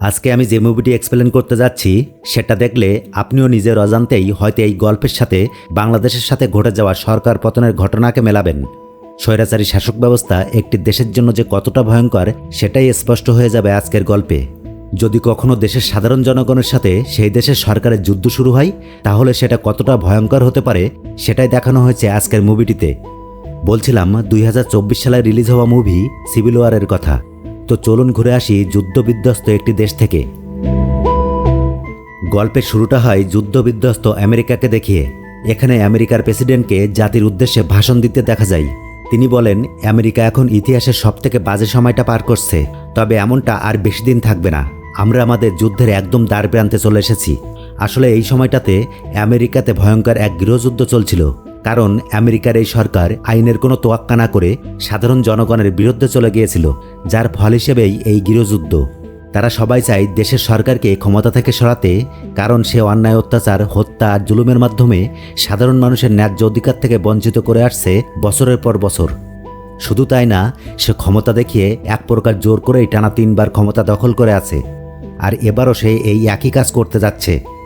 আজকে আমি যে মুভিটি এক্সপ্লেন করতে যাচ্ছি, সেটা দেখলে আপনিও নিজের অজান্তেই হয়তো এই গল্পের সাথে বাংলাদেশের সাথে ঘটে যাওয়া সরকার পতনের ঘটনাকে মেলাবেন। স্বৈরাচারী শাসক ব্যবস্থা একটি দেশের জন্য যে কতটা ভয়ঙ্কর, সেটাই স্পষ্ট হয়ে যাবে আজকের গল্পে। যদি কখনো দেশের সাধারণ জনগণের সাথে সেই দেশের সরকারের যুদ্ধ শুরু হয়, তাহলে সেটা কতটা ভয়ঙ্কর হতে পারে, সেটাই দেখানো হয়েছে আজকের মুভিটিতে বলছিলাম, দুই হাজার চব্বিশ সালে রিলিজ হওয়া মুভি সিভিল ওয়ারের কথা। তো চলুন ঘুরে আসি যুদ্ধবিধ্বস্ত একটি দেশ থেকে। গল্পের শুরুটা হয় যুদ্ধবিধ্বস্ত আমেরিকাকে দেখিয়ে। এখানে আমেরিকার প্রেসিডেন্টকে জাতির উদ্দেশ্যে ভাষণ দিতে দেখা যায়। তিনি বলেন, আমেরিকা এখন ইতিহাসের সবথেকে বাজে সময়টা পার করছে। তবে এমনটা আর বেশি দিন থাকবে না। আমরা আমাদের যুদ্ধের একদম দ্বার প্রান্তে চলে এসেছি। আসলে এই সময়টাতে আমেরিকাতে ভয়ঙ্কর এক গৃহযুদ্ধ চলছিল। কারণ আমেরিকার এই সরকার আইনের কোনো তোয়াক্কা না করে সাধারণ জনগণের বিরুদ্ধে চলে গিয়েছিল, যার ফল হিসেবেই এই গৃহযুদ্ধ তারা সবাই চায় দেশের সরকারকে ক্ষমতা থেকে সরাতে, কারণ সে অন্যায়, অত্যাচার, হত্যা আর জুলুমের মাধ্যমে সাধারণ মানুষের ন্যায্য অধিকার থেকে বঞ্চিত করে আসছে বছরের পর বছর। শুধু তাই না, সে ক্ষমতা দেখিয়ে এক প্রকার জোর করেই টানা তিনবার ক্ষমতা দখল করে আছে। আর এবারও সে এই একই কাজ করতে যাচ্ছে।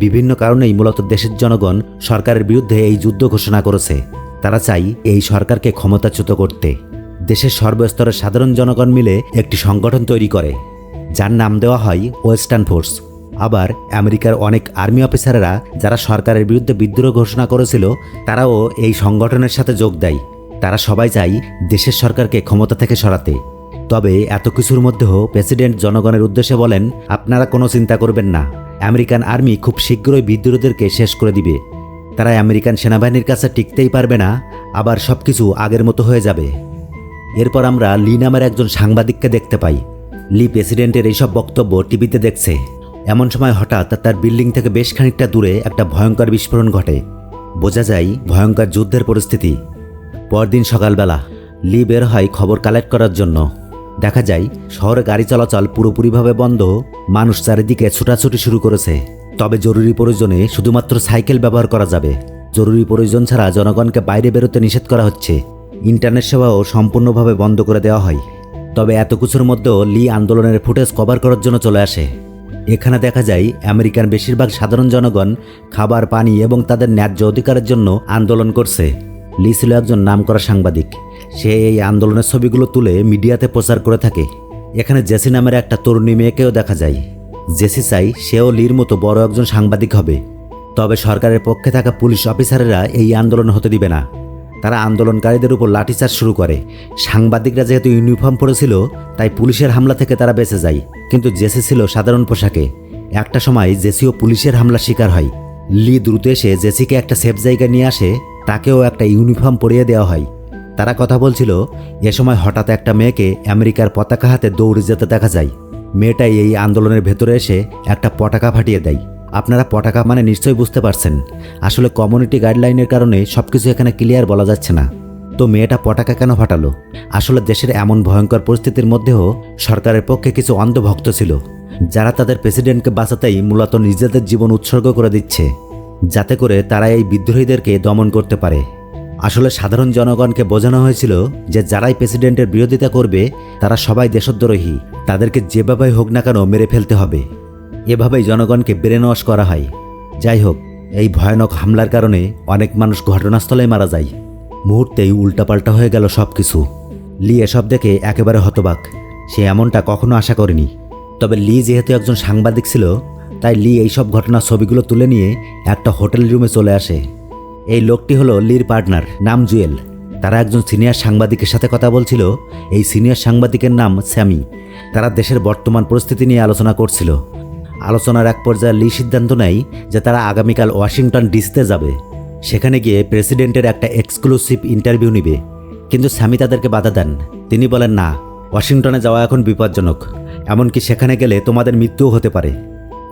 বিভিন্ন কারণেই মূলত দেশের জনগণ সরকারের বিরুদ্ধে এই যুদ্ধ ঘোষণা করেছে। তারা চাই এই সরকারকে ক্ষমতাচ্যুত করতে। দেশের সর্বস্তরের সাধারণ জনগণ মিলে একটি সংগঠন তৈরি করে, যার নাম দেওয়া হয় ওয়েস্টার্ন ফোর্স। আবার আমেরিকার অনেক আর্মি অফিসাররা যারা সরকারের বিরুদ্ধে বিদ্রোহ ঘোষণা করেছিল, তারাও এই সংগঠনের সাথে যোগ দেয়। তারা সবাই চাই দেশের সরকারকে ক্ষমতা থেকে সরাতে। তবে এত কিছুর মধ্যেও প্রেসিডেন্ট জনগণের উদ্দেশ্যে বলেন, আপনারা কোনো চিন্তা করবেন না। আমেরিকান আর্মি খুব শীঘ্রই বিদ্রোহীদেরকে শেষ করে দিবে। তারা আমেরিকান সেনাবাহিনীর কাছে টিকতেই পারবে না, আবার সব কিছু আগের মতো হয়ে যাবে। এরপর আমরা লি নামের একজন সাংবাদিককে দেখতে পাই। লি প্রেসিডেন্টের এইসব বক্তব্য টিভিতে দেখছে। এমন সময় হঠাৎ তার বিল্ডিং থেকে বেশ খানিকটা দূরে একটা ভয়ঙ্কর বিস্ফোরণ ঘটে। বোঝা যায় ভয়ঙ্কর যুদ্ধের পরিস্থিতি। পরদিন সকালবেলা লি বের হয় খবর কালেক্ট করার জন্য। দেখা যায়, শহরে গাড়ি চলাচল পুরোপুরিভাবে বন্ধ, মানুষ চারিদিকে ছুটাছুটি শুরু করেছে। তবে জরুরি প্রয়োজনে শুধুমাত্র সাইকেল ব্যবহার করা যাবে। জরুরি প্রয়োজন ছাড়া জনগণকে বাইরে বেরোতে নিষেধ করা হচ্ছে। ইন্টারনেট সেবাও সম্পূর্ণভাবে বন্ধ করে দেওয়া হয়। তবে এত কিছুর মধ্যেও লি আন্দোলনের ফুটেজ কভার করার জন্য চলে আসে। এখানে দেখা যায়, আমেরিকার বেশিরভাগ সাধারণ জনগণ খাবার, পানি এবং তাদের ন্যায্য অধিকারের জন্য আন্দোলন করছে। লি ছিল একজন নামকরা সাংবাদিক। সে এই আন্দোলনের ছবিগুলো তুলে মিডিয়াতে প্রচার করে থাকে। এখানে জেসি নামের একটা তরুণী মেয়েকেও দেখা যায়। জেসি চাই সেও লির মতো বড় একজন সাংবাদিক হবে। তবে সরকারের পক্ষে থাকা পুলিশ অফিসারেরা এই আন্দোলন হতে দিবে না। তারা আন্দোলনকারীদের উপর লাঠিচার্জ শুরু করে। সাংবাদিকরা যেহেতু ইউনিফর্ম পরেছিল, তাই পুলিশের হামলা থেকে তারা বেঁচে যায়। কিন্তু জেসি ছিল সাধারণ পোশাকে। একটা সময় জেসিও পুলিশের হামলার শিকার হয়। লি দ্রুত এসে জেসিকে একটা সেফ জায়গায় নিয়ে আসে, তাকেও একটা ইউনিফর্ম পরিয়ে দেওয়া হয়। তারা কথা বলছিল, এ সময় হঠাৎ একটা মেয়েকে আমেরিকার পতাকা হাতে দৌড়ে যেতে দেখা যায়। মেয়েটাই এই আন্দোলনের ভেতরে এসে একটা পতাকা ফাটিয়ে দেয়। আপনারা পটাকা মানে নিশ্চয়ই বুঝতে পারছেন। আসলে কমিউনিটি গাইডলাইনের কারণে সব কিছু এখানে ক্লিয়ার বলা যাচ্ছে না। তো মেয়েটা পটাকা কেন ফাটালো? আসলে দেশের এমন ভয়ঙ্কর পরিস্থিতির মধ্যেও সরকারের পক্ষে কিছু অন্ধভক্ত ছিল, যারা তাদের প্রেসিডেন্টকে বাঁচাতেই মূলত নিজেদের জীবন উৎসর্গ করে দিচ্ছে, যাতে করে তারা এই বিদ্রোহীদেরকে দমন করতে পারে। আসলে সাধারণ জনগণকে বোঝানো হয়েছিল যে যারাই প্রেসিডেন্টের বিরোধিতা করবে, তারা সবাই দেশদ্রোহী। তাদেরকে যেভাবেই হোক না কেন মেরে ফেলতে হবে। এভাবেই জনগণকে ব্রেন ওয়াশ করা হয়। যাই হোক, এই ভয়ানক হামলার কারণে অনেক মানুষ ঘটনাস্থলে মারা যায়। মুহূর্তেই উল্টাপাল্টা হয়ে গেল সব কিছু লি এসব দেখে একেবারে হতবাক। সে এমনটা কখনো আশা করেনি। তবে লি যেহেতু একজন সাংবাদিক ছিল, তাই লি এইসব ঘটনার ছবিগুলো তুলে নিয়ে একটা হোটেল রুমে চলে আসে। এই লোকটি হলো লির পার্টনার, নাম জুয়েল। তারা একজন সিনিয়র সাংবাদিকের সাথে কথা বলছিল। এই সিনিয়র সাংবাদিকের নাম স্যামি। তারা দেশের বর্তমান পরিস্থিতি নিয়ে আলোচনা করছিল। আলোচনার এক পর্যায়ে লি সিদ্ধান্ত নেয় যে তারা আগামীকাল ওয়াশিংটন ডিসিতে যাবে। সেখানে গিয়ে প্রেসিডেন্টের একটা এক্সক্লুসিভ ইন্টারভিউ নিবে। কিন্তু স্যামি তাদেরকে বাধা দেন। তিনি বলেন, না, ওয়াশিংটনে যাওয়া এখন বিপজ্জনক। এমনকি সেখানে গেলে তোমাদের মৃত্যুও হতে পারে।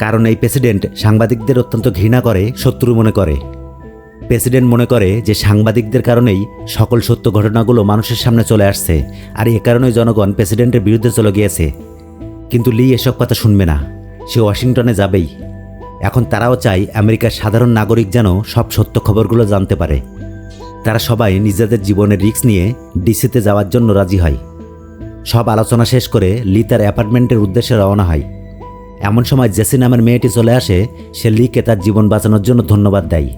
কারণ এই প্রেসিডেন্ট সাংবাদিকদের অত্যন্ত ঘৃণা করে, শত্রু মনে করে। প্রেসিডেন্ট মনে করে যে সাংবাদিকদের কারণেই সকল সত্য ঘটনাগুলো মানুষের সামনে চলে আসছে, আর এ কারণেই জনগণ প্রেসিডেন্টের বিরুদ্ধে চলে গিয়েছে। কিন্তু লি এসব কথা শুনবে না। সে ওয়াশিংটনে যাবেই। এখন তারাও চায় আমেরিকার সাধারণ নাগরিক যেন সব সত্য খবরগুলো জানতে পারে। তারা সবাই নিজেদের জীবনের রিস্ক নিয়ে ডিসিতে যাওয়ার জন্য রাজি হয়। সব আলোচনা শেষ করে লি তার অ্যাপার্টমেন্টের উদ্দেশ্যে রওনা হয়। এমন সময় জেসি নামের মেয়েটি চলে আসে, সে লিকে তার জীবন বাঁচানোর জন্য ধন্যবাদ দেয়।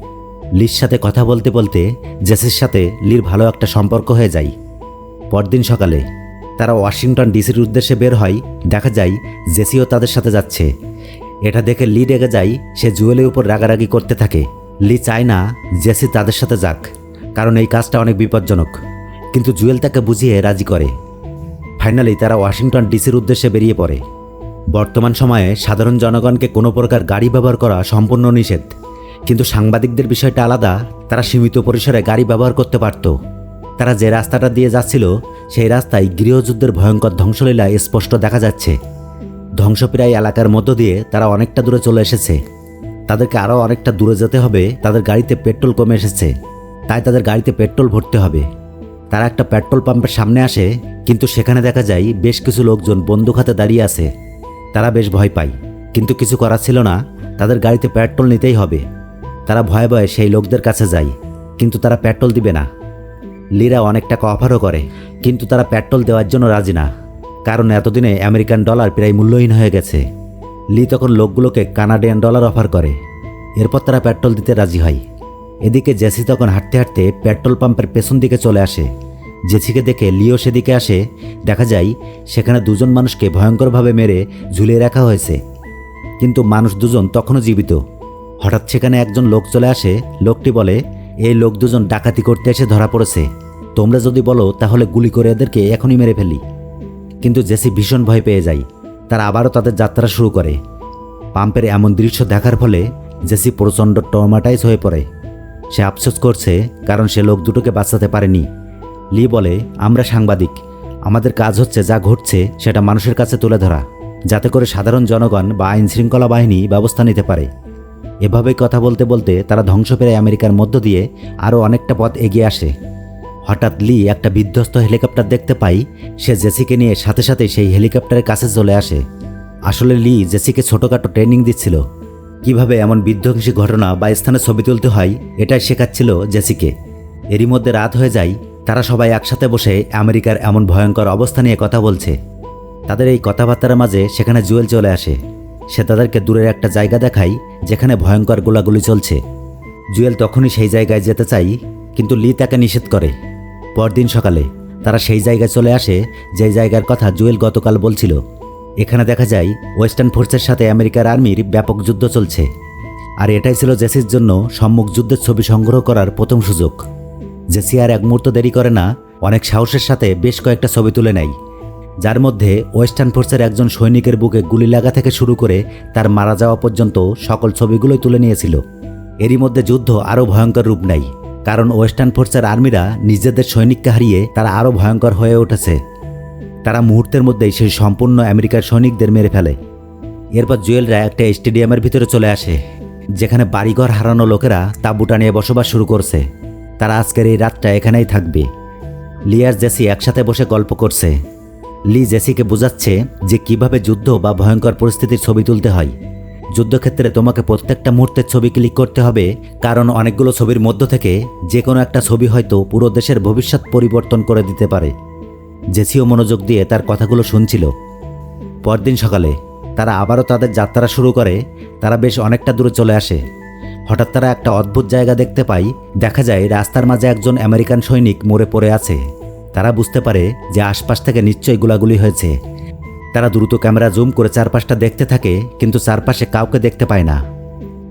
লির সাথে কথা বলতে বলতে জেসির সাথে লির ভালো একটা সম্পর্ক হয়ে যায়। পরদিন সকালে তারা ওয়াশিংটন ডিসির উদ্দেশ্যে বের হয়, দেখা যায় জেসিও তাদের সাথে যাচ্ছে। এটা দেখে লি রেগে যায়, সে জুয়েলের উপর রাগারাগি করতে থাকে। লি চায় না জেসি তাদের সাথে যাক, কারণ এই কাজটা অনেক বিপজ্জনক। কিন্তু জুয়েল তাকে বুঝিয়ে রাজি করে। ফাইনালি তারা ওয়াশিংটন ডিসির উদ্দেশ্যে বেরিয়ে পড়ে। বর্তমান সময়ে সাধারণ জনগণকে কোনো প্রকার গাড়ি ব্যবহার করা সম্পূর্ণ নিষেধ। কিন্তু সাংবাদিকদের বিষয়টা আলাদা। তারা সীমিত পরিসরে গাড়ি ব্যবহার করতে পারত। তারা যে রাস্তাটা দিয়ে যাচ্ছিল, সেই রাস্তায় গৃহযুদ্ধের ভয়ঙ্কর ধ্বংসলীলা স্পষ্ট দেখা যাচ্ছে। ধ্বংসপ্রায় এলাকার মধ্য দিয়ে তারা অনেকটা দূরে চলে এসেছে। তাদেরকে আরও অনেকটা দূরে যেতে হবে, তাদের গাড়িতে পেট্রোল কমে এসেছে। তাই তাদের গাড়িতে পেট্রোল ভরতে হবে। তারা একটা পেট্রোল পাম্পের সামনে আসে, কিন্তু সেখানে দেখা যায় বেশ কিছু লোকজন বন্দুক হাতে দাঁড়িয়ে আছে। তারা বেশ ভয় পায়, কিন্তু কিছু করার ছিল না। তাদের গাড়িতে পেট্রোল নিতেই হবে। তারা ভয়ে ভয়ে সেই লোকদের কাছে যায়, কিন্তু তারা পেট্রোল দিবে না। লিরা অনেক টাকা অফারও করে, কিন্তু তারা পেট্রোল দেওয়ার জন্য রাজি না, কারণ এতদিনে আমেরিকান ডলার প্রায় মূল্যহীন হয়ে গেছে। লি তখন লোকগুলোকে কানাডিয়ান ডলার অফার করে, এরপর তারা পেট্রোল দিতে রাজি হয়। এদিকে জেসি তখন হাঁটতে হাঁটতে পেট্রোল পাম্পের পেছন দিকে চলে আসে, জেসিকে দেখে লিও সেদিকে আসে। দেখা যায়, সেখানে দুজন মানুষকে ভয়ঙ্করভাবে মেরে ঝুলিয়ে রাখা হয়েছে। কিন্তু মানুষ দুজন তখনও জীবিত। হঠাৎ সেখানে একজন লোক চলে আসে। লোকটি বলে, এই লোক দুজন ডাকাতি করতে এসে ধরা পড়েছে। তোমরা যদি বলো, তাহলে গুলি করে এদেরকে এখনই মেরে ফেলি। কিন্তু জেসি ভীষণ ভয় পেয়ে যায়। তারা আবারও তাদের যাত্রা শুরু করে। পাম্পের এমন দৃশ্য দেখার ফলে জেসি প্রচণ্ড টর্মাটাইজ হয়ে পড়ে। সে আফসোস করছে, কারণ সে লোক দুটোকে বাঁচাতে পারেনি। লি বলে, আমরা সাংবাদিক। আমাদের কাজ হচ্ছে যা ঘটছে, সেটা মানুষের কাছে তুলে ধরা। যাতে করে সাধারণ জনগণ বা আইন শৃঙ্খলা বাহিনী ব্যবস্থা নিতে পারে। এভাবেই কথা বলতে বলতে তারা ধ্বংস পেরে আমেরিকার মধ্য দিয়ে আরও অনেকটা পথ এগিয়ে আসে। হঠাৎ লি একটা বিধ্বস্ত হেলিকপ্টার দেখতে পাই, সে জেসিকে নিয়ে সাথে সাথে সেই হেলিকপ্টারের কাছে চলে আসে। আসলে লি জেসিকে ছোটোখাটো ট্রেনিং দিচ্ছিল। কীভাবে এমন বিধ্বংসী ঘটনা বা স্থানে ছবি তুলতে হয়, এটাই শেখাচ্ছিল জেসিকে। এরই মধ্যে রাত হয়ে যায়, তারা সবাই একসাথে বসে আমেরিকার এমন ভয়ঙ্কর অবস্থা নিয়ে কথা বলছে। তাদের এই কথাবার্তার মাঝে সেখানে জুয়েল চলে আসে। সে তাদেরকে দূরের একটা জায়গা দেখায় যেখানে ভয়ঙ্কর গোলাগুলি চলছে। জুয়েল তখনই সেই জায়গায় যেতে চাই, কিন্তু লি তাকে নিষেধ করে। পরদিন সকালে তারা সেই জায়গায় চলে আসে, যে জায়গার কথা জুয়েল গতকাল বলছিল। এখানে দেখা যায়, ওয়েস্টার্ন ফোর্সের সাথে আমেরিকার আর্মির ব্যাপক যুদ্ধ চলছে। আর এটাই ছিল জেসির জন্য সম্মুখ যুদ্ধের ছবি সংগ্রহ করার প্রথম সুযোগ। জেসি আর এক মুহূর্ত দেরি করে না, অনেক সাহসের সাথে বেশ কয়েকটা ছবি তুলে নেয়। যার মধ্যে ওয়েস্টার্ন ফোর্সের একজন সৈনিকের বুকে গুলি লাগা থেকে শুরু করে তার মারা যাওয়া পর্যন্ত সকল ছবিগুলোই তুলে নিয়েছিল। এরই মধ্যে যুদ্ধ আরও ভয়ঙ্কর রূপ নেয়, কারণ ওয়েস্টার্ন ফোর্সের আর্মিরা নিজেদের সৈনিককে হারিয়ে তারা আরও ভয়ঙ্কর হয়ে উঠেছে। তারা মুহূর্তের মধ্যেই সেই সম্পূর্ণ আমেরিকার সৈনিকদের মেরে ফেলে। এরপর জুয়েলরা একটা স্টেডিয়ামের ভিতরে চলে আসে, যেখানে বাড়িঘর হারানো লোকেরা তাঁবুটা নিয়ে বসবাস শুরু করছে। তারা আজকের এই রাতটা এখানেই থাকবে। লিয়ার জেসি একসাথে বসে গল্প করছে। লি জেসিকে বোঝাচ্ছে যে কীভাবে যুদ্ধ বা ভয়ঙ্কর পরিস্থিতির ছবি তুলতে হয়। যুদ্ধক্ষেত্রে তোমাকে প্রত্যেকটা মুহূর্তের ছবি ক্লিক করতে হবে, কারণ অনেকগুলো ছবির মধ্য থেকে যে কোনো একটা ছবি হয়তো পুরো দেশের ভবিষ্যৎ পরিবর্তন করে দিতে পারে। জেসিও মনোযোগ দিয়ে তার কথাগুলো শুনছিল। পরদিন সকালে তারা আবারও তাদের যাত্রা শুরু করে, তারা বেশ অনেকটা দূরে চলে আসে। হঠাৎ তারা একটা অদ্ভুত জায়গা দেখতে পায়, দেখা যায় রাস্তার মাঝে একজন আমেরিকান সৈনিক মরে পড়ে আছে। তারা বুঝতে পারে যে আশপাশ থেকে নিশ্চয়ই গোলাগুলি হয়েছে। তারা দ্রুত ক্যামেরা জুম করে চারপাশটা দেখতে থাকে, কিন্তু চারপাশে কাউকে দেখতে পায় না।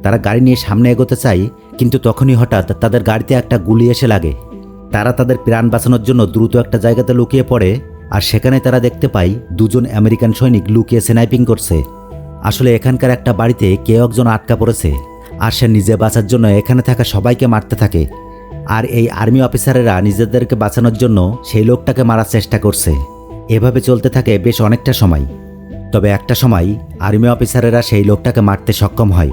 তারা গাড়ি নিয়ে সামনে এগোতে চায়, কিন্তু তখনই হঠাৎ তাদের গাড়িতে একটা গুলি এসে লাগে। তারা তাদের প্রাণ বাঁচানোর জন্য দ্রুত একটা জায়গাতে লুকিয়ে পড়ে, আর সেখানে তারা দেখতে পায় দুজন আমেরিকান সৈনিক লুকিয়ে স্নাইপিং করছে। আসলে এখানকার একটা বাড়িতে কেউ একজন আটকা পড়েছে, আর সে নিজে বাঁচার জন্য এখানে থাকা সবাইকে মারতে থাকে। আর এই আর্মি অফিসারেরা নিজেদেরকে বাঁচানোর জন্য সেই লোকটাকে মারার চেষ্টা করছে। এভাবে চলতে থাকে বেশ অনেকটা সময়। তবে একটা সময় আর্মি অফিসারেরা সেই লোকটাকে মারতে সক্ষম হয়।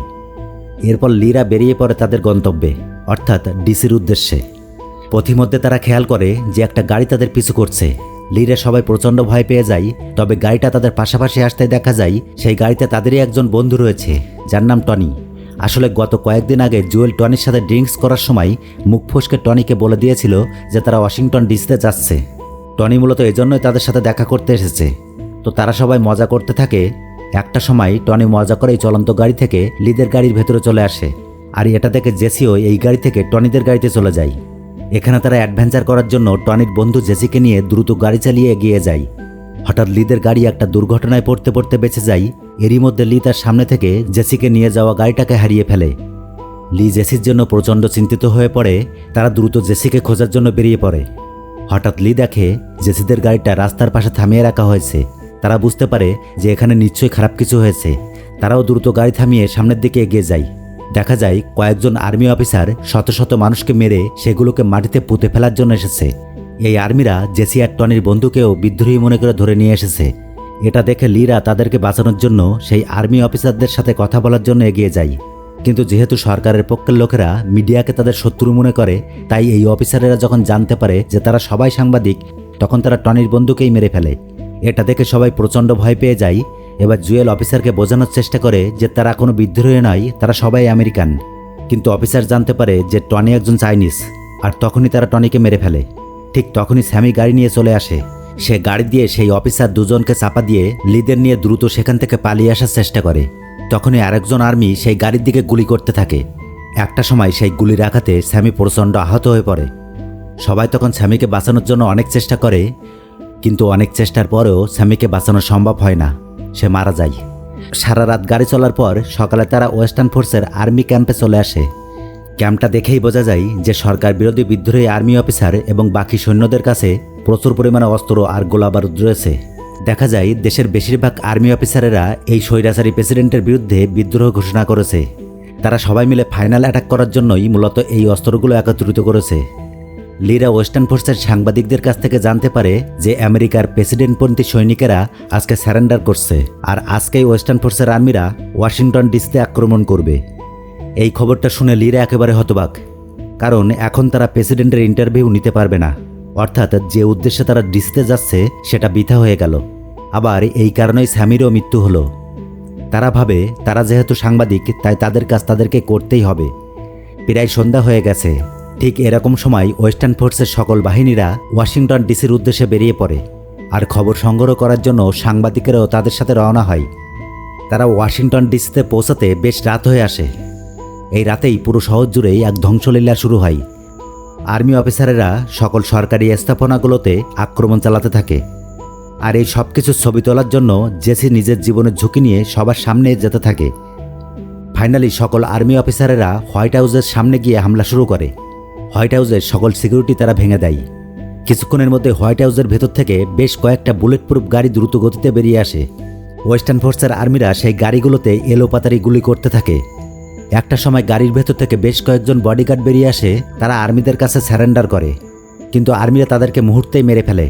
এরপর লিরা বেরিয়ে পড়ে তাদের গন্তব্যে, অর্থাৎ ডিসির উদ্দেশ্যে। পথিমধ্যে তারা খেয়াল করে যে একটা গাড়ি তাদের পিছু করছে। লিরা সবাই প্রচণ্ড ভয় পেয়ে যায়, তবে গাড়িটা তাদের পাশাপাশি আসতে দেখা যায়, সেই গাড়িতে তাদেরই একজন বন্ধু রয়েছে, যার নাম টনি। আসলে গত কয়েকদিন আগে জুয়েল টনির সাথে ড্রিঙ্কস করার সময় মুখ ফসকে টনিকে বলে দিয়েছিল যে তারা ওয়াশিংটন ডিসিতে যাচ্ছে। টনি মূলত এজন্যই তাদের সাথে দেখা করতে এসেছে। তো তারা সবাই মজা করতে থাকে। একটা সময় টনি মজা করে এই চলন্ত গাড়ি থেকে লিদের গাড়ির ভেতরে চলে আসে। আর এটা দেখে জেসিও এই গাড়ি থেকে টনিদের গাড়িতে চলে যায়। এখানে তারা অ্যাডভেঞ্চার করার জন্য টনির বন্ধু জেসিকে নিয়ে দ্রুত গাড়ি চালিয়ে এগিয়ে যায়। হঠাৎ লিদের গাড়ি একটা দুর্ঘটনায় পড়তে পড়তে বেঁচে যায় এরই মধ্যে লি তার সামনে থেকে জেসিকে নিয়ে যাওয়া গাড়িটাকে হারিয়ে ফেলে। লি জেসির জন্য প্রচণ্ড চিন্তিত হয়ে পড়ে, তারা দ্রুত জেসিকে খোঁজার জন্য বেরিয়ে পড়ে। হঠাৎ লি দেখে জেসিদের গাড়িটা রাস্তার পাশে থামিয়ে রাখা হয়েছে। তারা বুঝতে পারে যে এখানে নিশ্চয়ই খারাপ কিছু হয়েছে। তারাও দ্রুত গাড়ি থামিয়ে সামনের দিকে এগিয়ে যায়। দেখা যায় কয়েকজন আর্মি অফিসার শত শত মানুষকে মেরে সেগুলোকে মাটিতে পুঁতে ফেলার জন্য এসেছে। এই আর্মিরা জেসি আর টনির বন্ধুকেও বিদ্রোহী মনে করে ধরে নিয়ে এসেছে। এটা দেখে লিরা তাদেরকে বাঁচানোর জন্য সেই আর্মি অফিসারদের সাথে কথা বলার জন্য এগিয়ে যায়। কিন্তু যেহেতু সরকারের পক্ষের লোকেরা মিডিয়াকে তাদের শত্রু মনে করে, তাই এই অফিসারেরা যখন জানতে পারে যে তারা সবাই সাংবাদিক, তখন তারা টনির বন্ধুকেই মেরে ফেলে। এটা দেখে সবাই প্রচণ্ড ভয় পেয়ে যায়। এবার জুয়েল অফিসারকে বোঝানোর চেষ্টা করে যে তারা কোনো বিদ্রোহী নয়, তারা সবাই আমেরিকান। কিন্তু অফিসার জানতে পারে যে টনি একজন চাইনিজ, আর তখনই তারা টনিকে মেরে ফেলে। ঠিক তখনই স্যামি গাড়ি নিয়ে চলে আসে। সে গাড়ি দিয়ে সেই অফিসার দুজনকে চাপা দিয়ে লিদের নিয়ে দ্রুত সেখান থেকে পালিয়ে আসার চেষ্টা করে। তখনই আরেকজন আর্মি সেই গাড়ির দিকে গুলি করতে থাকে। একটা সময় সেই গুলির আঘাতে স্যামি প্রচণ্ড আহত হয়ে পড়ে। সবাই তখন স্যামিকে বাঁচানোর জন্য অনেক চেষ্টা করে, কিন্তু অনেক চেষ্টার পরেও স্যামিকে বাঁচানো সম্ভব হয় না। সে মারা যায়। সারা রাত গাড়ি চলার পর সকালে তারা ওয়েস্টার্ন ফোর্সের আর্মি ক্যাম্পে চলে আসে। ক্যাম্পটা দেখেই বোঝা যায় যে সরকার বিরোধী বিদ্রোহী আর্মি অফিসার এবং বাকি সৈন্যদের কাছে প্রচুর পরিমাণে অস্ত্র আর গোলাবারুদ রয়েছে। দেখা যায় দেশের বেশিরভাগ আর্মি অফিসারেরা এই স্বৈরাচারী প্রেসিডেন্টের বিরুদ্ধে বিদ্রোহ ঘোষণা করেছে। তারা সবাই মিলে ফাইনাল অ্যাটাক করার জন্যই মূলত এই অস্ত্রগুলো একত্রিত করেছে। লিরা ওয়েস্টার্ন ফোর্সের সাংবাদিকদের কাছ থেকে জানতে পারে যে আমেরিকার প্রেসিডেন্টপন্থী সৈনিকেরা আজকে স্যারেন্ডার করছে, আর আজকেই ওয়েস্টার্ন ফোর্সের আর্মিরা ওয়াশিংটন ডিসিতে আক্রমণ করবে। এই খবরটা শুনে লিরা একেবারে হতবাক, কারণ এখন তারা প্রেসিডেন্টের ইন্টারভিউ নিতে পারবে না। অর্থাৎ যে উদ্দেশ্যে তারা ডিসিতে যাচ্ছে, সেটা বৃথা হয়ে গেল। আবার এই কারণেই স্যামিরও মৃত্যু হলো। তারা ভাবে, তারা যেহেতু সাংবাদিক, তাই তাদের কাজ তাদেরকে করতেই হবে। প্রায় সন্ধ্যা হয়ে গেছে। ঠিক এরকম সময় ওয়েস্টার্ন ফোর্সের সকল বাহিনীরা ওয়াশিংটন ডিসির উদ্দেশ্যে বেরিয়ে পড়ে। আর খবর সংগ্রহ করার জন্য সাংবাদিকেরাও তাদের সাথে রওনা হয়। তারা ওয়াশিংটন ডিসিতে পৌঁছাতে বেশ রাত হয়ে আসে। এই রাতেই পুরো শহর জুড়েই এক ধ্বংসলীলা শুরু হয়। আর্মি অফিসারেরা সকল সরকারি স্থাপনাগুলোতে আক্রমণ চালাতে থাকে। আর এই সব কিছুর ছবি তোলার জন্য জেসি নিজের জীবনের ঝুঁকি নিয়ে সবার সামনে যেতে থাকে। ফাইনালি সকল আর্মি অফিসারেরা হোয়াইট হাউসের সামনে গিয়ে হামলা শুরু করে। হোয়াইট হাউসের সকল সিকিউরিটি তারা ভেঙে দেয়। কিছুক্ষণের মধ্যে হোয়াইট হাউসের ভেতর থেকে বেশ কয়েকটা বুলেট প্রুফ গাড়ি দ্রুত গতিতে বেরিয়ে আসে। ওয়েস্টার্ন ফোর্সের আর্মিরা সেই গাড়িগুলোতে এলোপাতারি গুলি করতে থাকে। একটা সময় গাড়ির ভেতর থেকে বেশ কয়েকজন বডিগার্ড বেরিয়ে আসে, তারা আর্মিদের কাছে স্যারেন্ডার করে। কিন্তু আর্মিরা তাদেরকে মুহূর্তেই মেরে ফেলে।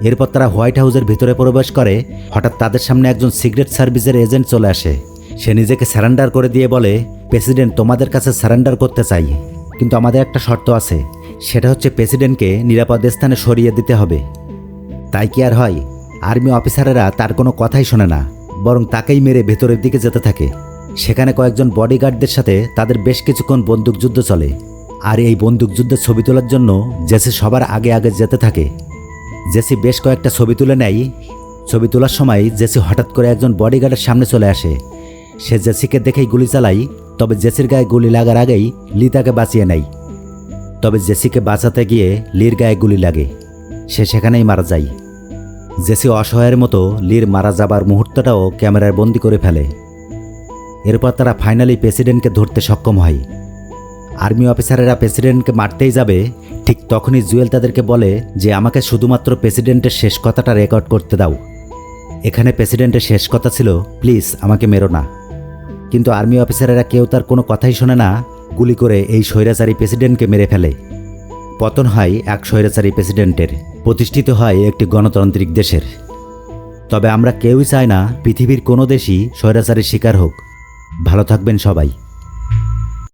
এরপর তারা হোয়াইট হাউসের ভিতরে প্রবেশ করে, হঠাৎ তাদের সামনে একজন সিক্রেট সার্ভিসের এজেন্ট চলে আসে। সে নিজেকে স্যারেন্ডার করে দিয়ে বলে প্রেসিডেন্ট তোমাদের কাছে স্যারেন্ডার করতে চাই। কিন্তু আমাদের একটা শর্ত আছে। সেটা হচ্ছে প্রেসিডেন্টকে নিরাপদ স্থানে সরিয়ে দিতে হবে। তাই কি আর হয়? আর্মি অফিসারেরা তার কোনো কথাই শোনে না, বরং তাকেই মেরে ভেতরের দিকে যেতে থাকে। সেখানে কয়েকজন বডিগার্ডদের সাথে তাদের বেশ কিছুক্ষণ বন্দুকযুদ্ধ চলে। আর এই বন্দুকযুদ্ধের ছবি তোলার জন্য জেসি সবার আগে আগে যেতে থাকে। জেসি বেশ কয়েকটা ছবি তুলে নেয়। ছবি তোলার সময় জেসি হঠাৎ করে একজন বডিগার্ডের সামনে চলে আসে। সে জেসিকে দেখেই গুলি চালাই তবে জেসির গায়ে গুলি লাগার আগেই লি তাকে বাঁচিয়ে নেয়। তবে জেসিকে বাঁচাতে গিয়ে লির গায়ে গুলি লাগে। সে সেখানেই মারা যায়। জেসি অসহায়ের মতো লির মারা যাবার মুহূর্তটাও ক্যামেরায় বন্দি করে ফেলে। এরপর তারা ফাইনালি প্রেসিডেন্টকে ধরতে সক্ষম হয়। আর্মি অফিসারেরা প্রেসিডেন্টকে মারতেই যাবে, ঠিক তখনই জুয়েল তাদেরকে বলে যে, আমাকে শুধুমাত্র প্রেসিডেন্টের শেষ কথাটা রেকর্ড করতে দাও। এখানে প্রেসিডেন্টের শেষ কথা ছিল প্লিজ আমাকে মেরো না। কিন্তু আর্মি অফিসারেরা কেউ তার কোনো কথাই শোনে না, গুলি করে এই স্বৈরাচারী প্রেসিডেন্টকে মেরে ফেলে। পতন হয় এক স্বৈরাচারী প্রেসিডেন্টের প্রতিষ্ঠিত হয় একটি গণতান্ত্রিক দেশের। তবে আমরা কেউই চাই না পৃথিবীর কোনো দেশই স্বৈরাচারীর শিকার হোক। ভালো থাকবেন সবাই।